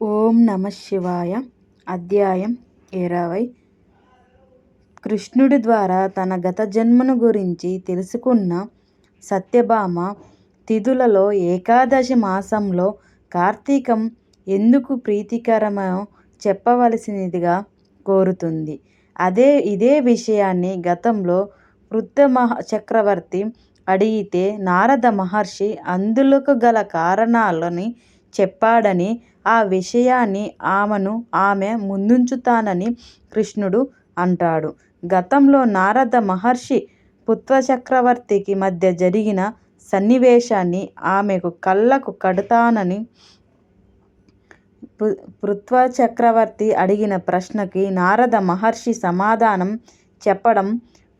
ఓం నమ శివాయ. అధ్యాయం ఇరవై. కృష్ణుడి ద్వారా తన గత జన్మను గురించి తెలుసుకున్న సత్యభామ తిథులలో ఏకాదశి మాసంలో కార్తీకం ఎందుకు ప్రీతికరమో చెప్పవలసినదిగా కోరుతుంది. అదే ఇదే విషయాన్ని గతంలో వృద్ధ చక్రవర్తి అడిగితే నారద మహర్షి అందులోకి గల కారణాలని చెప్పాడని ఆ విషయాన్ని ఆమెను ఆమె ముందుంచుతానని కృష్ణుడు అంటాడు. గతంలో నారద మహర్షి పుత్రచక్రవర్తికి మధ్య జరిగిన సన్నివేశాన్ని ఆమెకు కళ్ళకు కడతానని చక్రవర్తి అడిగిన ప్రశ్నకి నారద మహర్షి సమాధానం చెప్పడం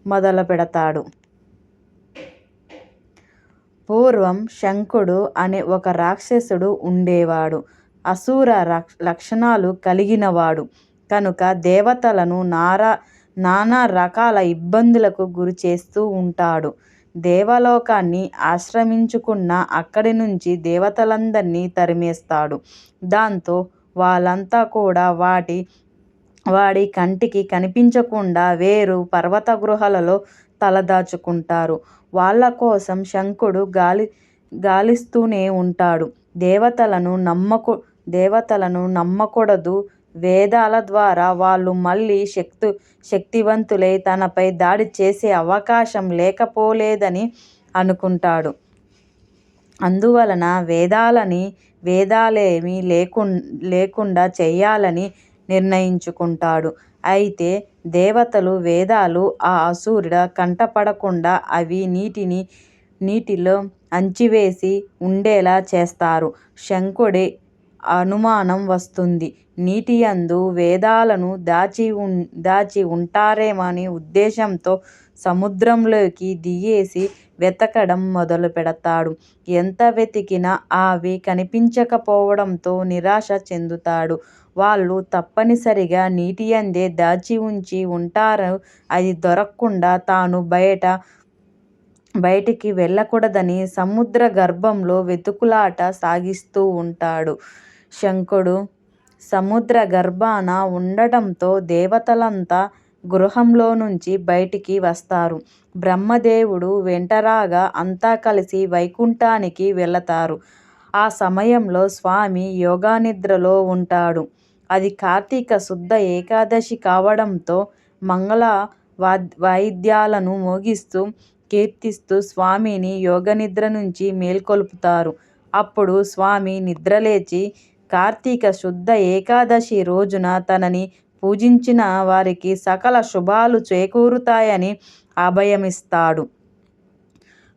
మొదలు పెడతాడు పూర్వం శంఖుడు అనే ఒక రాక్షసుడు ఉండేవాడు. అసుర లక్షణాలు కలిగినవాడు కనుక దేవతలను నారా నానా రకాల ఇబ్బందులకు గురి చేస్తూ ఉంటాడు. దేవలోకాన్ని ఆశ్రమించుకున్న అక్కడి నుంచి దేవతలందరినీ తరిమేస్తాడు. దాంతో వాళ్ళంతా కూడా వాటి వాడి కంటికి కనిపించకుండా వేరు పర్వత గృహలలో తలదాచుకుంటారు. వాళ్ళకోసం శంఖుడు గాలిస్తూనే ఉంటాడు. దేవతలను నమ్మకు దేవతలను నమ్మకూడదు. వేదాల ద్వారా వాళ్ళు మళ్ళీ శక్తు శక్తివంతులై తనపై దాడి చేసే అవకాశం లేకపోలేదని అనుకుంటాడు. అందువలన వేదాలని వేదాలేమీ లేకుండా చేయాలని నిర్ణయించుకుంటాడు. అయితే దేవతలు వేదాలు ఆ అసూరుడ కంటపడకుండా అవి నీటిని నీటిలో అంచివేసి ఉండేలా చేస్తారు. శంఖుడి అనుమానం వస్తుంది. నీటియందు వేదాలను దాచి దాచి ఉంటారేమని ఉద్దేశంతో సముద్రంలోకి దిగేసి వెతకడం మొదలు పెడతాడు ఎంత వెతికినా అవి కనిపించకపోవడంతో నిరాశ చెందుతాడు. వాళ్ళు తప్పనిసరిగా నీటి యందే దాచి ఉంచి ఉంటారు. అది దొరక్కుండా తాను బయట బయటికి వెళ్ళకూడదని సముద్ర గర్భంలో వెతుకులాట సాగిస్తూ ఉంటాడు. శంఖుడు సముద్ర గర్భాన ఉండటంతో దేవతలంతా గృహంలో నుంచి బయటికి వస్తారు. బ్రహ్మదేవుడు వెంటరాగా అంతా కలిసి వైకుంఠానికి వెళతారు. ఆ సమయంలో స్వామి యోగానిద్రలో ఉంటాడు. అది కార్తీక శుద్ధ ఏకాదశి కావడంతో మంగళ వాయిద్యాలను మోగిస్తూ కీర్తిస్తూ స్వామిని యోగనిద్ర నుంచి మేల్కొల్పుతారు. అప్పుడు స్వామి నిద్రలేచి కార్తీక శుద్ధ ఏకాదశి రోజున తనని పూజించిన వారికి సకల శుభాలు చేకూరుతాయని అభయమిస్తాడు.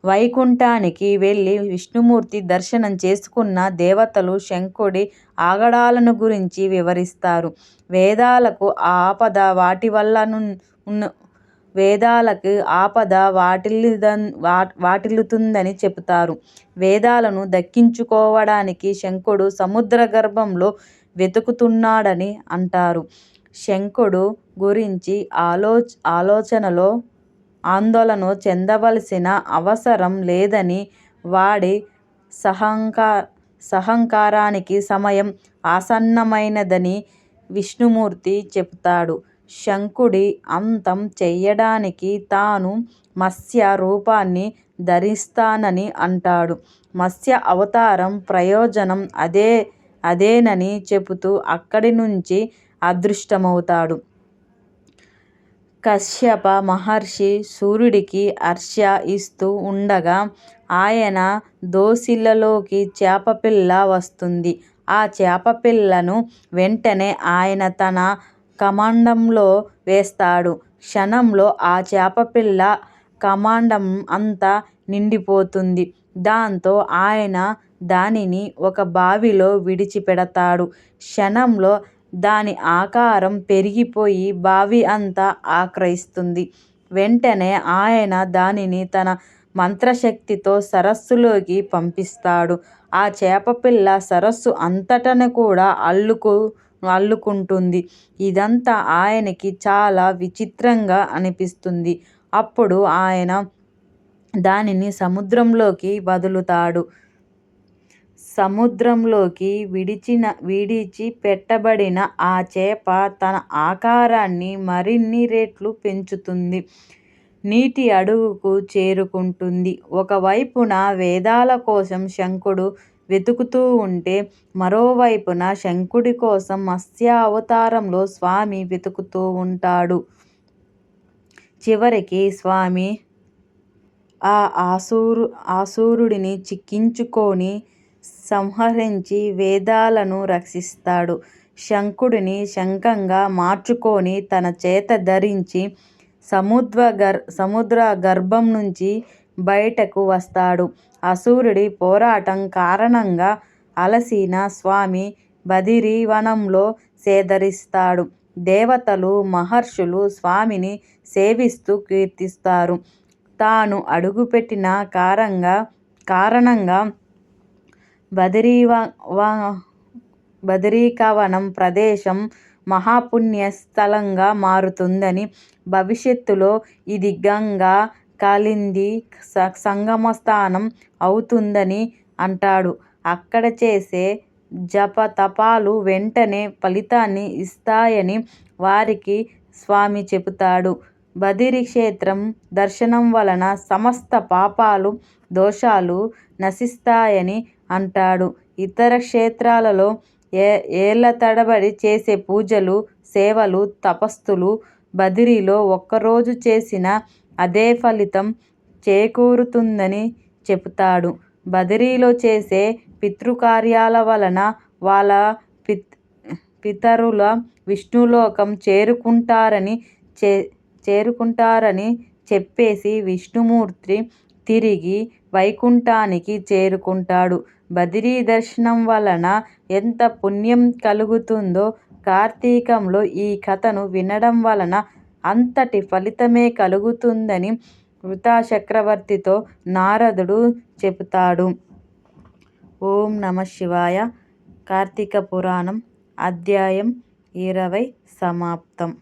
వైకుంఠానికి వెళ్ళి విష్ణుమూర్తి దర్శనం చేసుకున్న దేవతలు శంకుడి ఆగడాలను గురించి వివరిస్తారు. వేదాలకు ఆపద వేదాలకు ఆపద వాటిల్లిదన్ వాటిల్లుతుందని చెబుతారు. వేదాలను దక్కించుకోవడానికి శంఖుడు సముద్ర గర్భంలో వెతుకుతున్నాడని అంటారు. శంఖుడు గురించి ఆలో ఆలోచనలో ఆందోళన చెందవలసిన అవసరం లేదని వాడి సంహారానికి సమయం ఆసన్నమైనదని విష్ణుమూర్తి చెబుతాడు. శంఖుడి అంతం చెయ్యడానికి తాను మత్స్య రూపాన్ని ధరిస్తానని అంటాడు. మత్స్య అవతారం ప్రయోజనం అదేనని చెబుతూ అక్కడి నుంచి అదృశ్యమవుతాడు. కశ్యప మహర్షి సూర్యుడికి అర్ఘ్య ఇస్తూ ఉండగా ఆయన దోసిలిలోకి చేపపిల్ల వస్తుంది. ఆ చేపపిల్లను వెంటనే ఆయన తన కమాండంలో వేస్తాడు. క్షణంలో ఆ చేపపిల్ల కమాండం అంతా నిండిపోతుంది. దాంతో ఆయన దానిని ఒక బావిలో విడిచిపెడతాడు. క్షణంలో దాని ఆకారం పెరిగిపోయి బావి అంతా ఆక్రయిస్తుంది వెంటనే ఆయన దానిని తన మంత్రశక్తితో సరస్సులోకి పంపిస్తాడు. ఆ చేపపిల్ల సరస్సు అంతటినీ కూడా అల్లుకు అల్లుకుంటుంది. ఇదంతా ఆయనకి చాలా విచిత్రంగా అనిపిస్తుంది. అప్పుడు ఆయన దానిని సముద్రంలోకి వదులుతాడు. సముద్రంలోకి విడిచిన విడిచి పెట్టబడిన ఆ చేప తన ఆకారాన్ని మరిన్ని రెట్లు పెంచుతుంది. నీటి అడుగుకు చేరుకుంటుంది. ఒకవైపున వేదాల కోసం శంఖుడు వెతుకుతూ ఉంటే మరోవైపున శంఖుడి కోసం మత్స్యావతారంలో స్వామి వెతుకుతూ ఉంటాడు చివరికి స్వామి ఆ అసురుడిని చిక్కించుకొని సంహరించి వేదాలను రక్షిస్తాడు. శంఖుడిని శంఖంగా మార్చుకొని తన చేత ధరించి సముద్ర గర్ సముద్ర గర్భం నుంచి బయటకు వస్తాడు. అసురుడి పోరాటం కారణంగా అలసిన స్వామి బదిరీవనంలో సేదరిస్తాడు దేవతలు, మహర్షులు స్వామిని సేవిస్తూ కీర్తిస్తారు. తాను అడుగుపెట్టిన కారణంగా బదరికావనం ప్రదేశం మహాపుణ్య స్థలంగా మారుతుందని, భవిష్యత్తులో ఇది గంగా, కాలింది సంగమస్థానం అవుతుందని అంటాడు. అక్కడ చేసే జపతపాలు వెంటనే ఫలితాన్ని ఇస్తాయని వారికి స్వామి చెబుతాడు. బదరీ క్షేత్రం దర్శనం వలన సమస్త పాపాలు, దోషాలు నశిస్తాయని అంటాడు. ఇతర క్షేత్రాలలో ఏ ఏళ్ళ తడబడి చేసే పూజలు, సేవలు, తపస్సులు బదరీలో ఒక్కరోజు చేసిన అదే ఫలితం చేకూరుతుందని చెబుతాడు. బదిరీలో చేసే పితృకార్యాల వలన వాళ్ళ పితరులు విష్ణులోకం చేరుకుంటారని చెప్పేసి విష్ణుమూర్తి తిరిగి వైకుంఠానికి చేరుకుంటాడు. బదిరీ దర్శనం వలన ఎంత పుణ్యం కలుగుతుందో కార్తీకంలో ఈ కథను వినడం వలన అంతటి ఫలితమే కలుగుతుందని పృథుచక్రవర్తితో నారదుడు చెబుతాడు. ఓం నమఃశివాయ కార్తీక పురాణం అధ్యాయం ఇరవై సమాప్తం